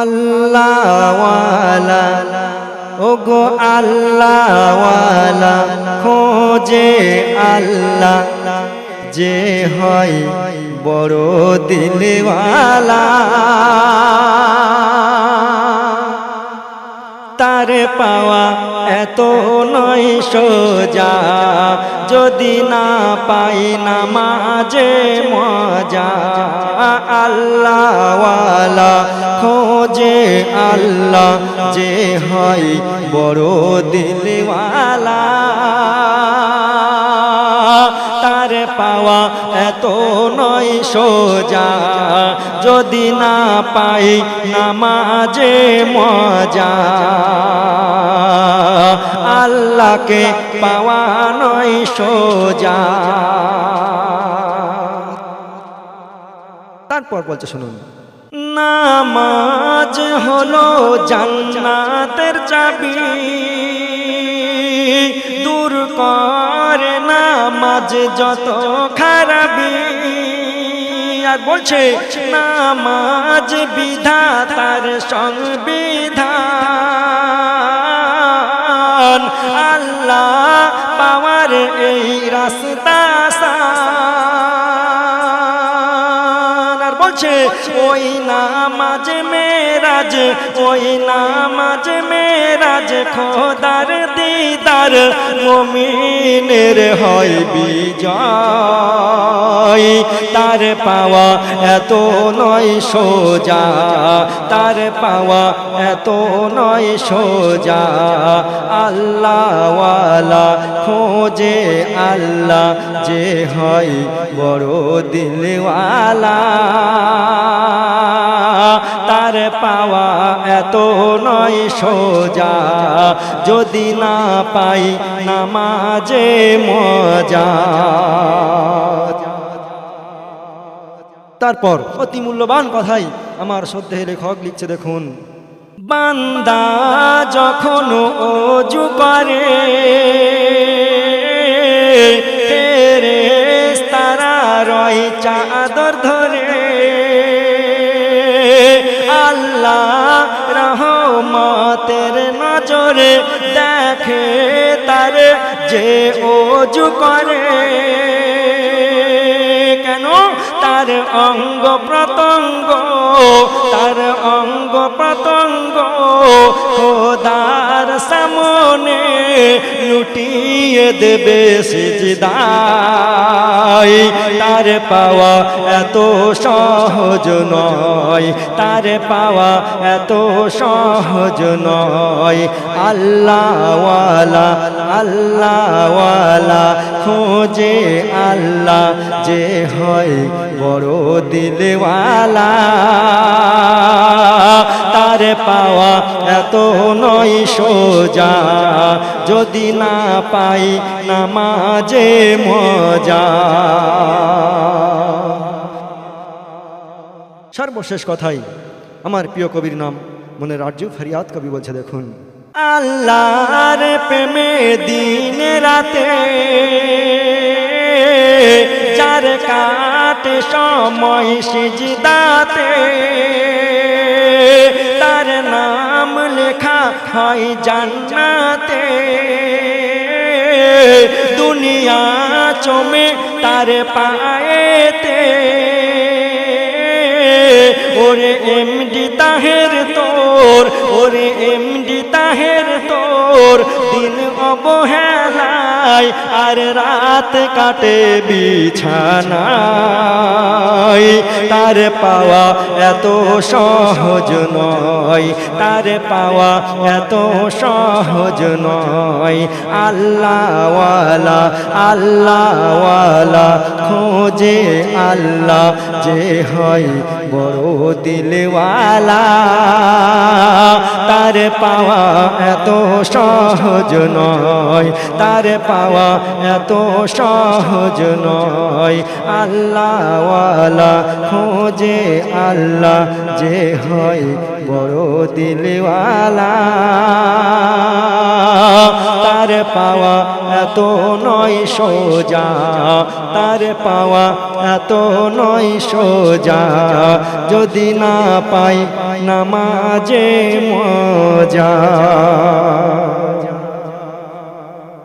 আল্লাহওয়ালা ওগো আল্লাহওয়ালা খোঁজে আল্লাহ যে হয় বড় দিলওয়ালা। তার পাওয়া এত নয় সোজা। যদি না পাই না মাঝে মজা, আল্লাহওয়ালা খোঁজে আল্লাহ যে হয় বড় দিলওয়ালা। পাওয়া এত নয় সোজা। যদি না পাই নামাজে মজা। আল্লাহকে পাওয়া নয় সোজা। তারপর বলছে শুনুন। নামাজ হলো জান্নাতের চাবি। দূর করে নামাজ যত খারাপি আর বলছে নামাজ বিধাতার সংবিধান। আল্লাহ পাওয়ার এই রাস্তা বলছে, ওই নামাজ মেরাজ, ওই নামাজ মেরাজ খোদার দিদার, মমিনের হয় বিজয়। তার পাওয়া এত নয় সোজা, তার পাওয়া এত নয় সোজা। আল্লাহওয়ালা খোঁজে আল্লাহ যে হয় বড় দিলওয়ালা। তার পাওয়া এত নয় সোজা। যদি না পাই নামাজে মজা। তারপর অতি মূল্যবান কথাই আমার শ্রদ্ধে লেখক লিখছে, দেখুন। বান্দা যখন অজু করে রহমতের নজরে দেখে তার যে ওজু করে। কেন? তার অঙ্গ প্রত্যঙ্গ, তার অঙ্গ প্রত্যঙ্গ খোদার সামনে লুটিয়ে দেবে সিজদাই। তার পাওয়া এত সহজ নয়, তার পাওয়া এত সহজ নয়। আল্লাহওয়ালা আল্লাহওয়ালা, খোঁজে আল্লাহ যে হয় বড় দিলওয়ালা। তার পাওয়া এত নয় সোজা। যদি না পাই নামাজে মজা। সর্বশেষ কথাই, আমার প্রিয় কবির নাম মনে রাজ্য ফরিয়াদ কবি বলছে, দেখুন। আল্লাহর প্রেমে দিন রাতে চার কাটে সময় সিজদাতে। তার নাম লেখা হয় জান্নাতে। দুনিয়া চমে তার পায়েতে। ওরে এমডি তাহের তোর, ওরে তাহের তোর দিন অবহেলায় আর রাত কাটে বিছানায়। তার পাওয়া এত সহজ নয়, তার পাওয়া এত সহজ নয়। আল্লাহওয়ালা আল্লাহওয়ালা, খোঁজে আল্লাহ যে হয় বড় দিলওয়ালা। তার পাওয়া এত সহজ নয়। তার পাওয়া এত সহজ নয়। আল্লাহওয়ালা খোঁজে আল্লাহ যে হয় বড় দিলওয়ালা। তার পাওয়া এত নয় সোজা। তার পাওয়া এত নয় সোজা। যদি না পাই নামাজে মজা।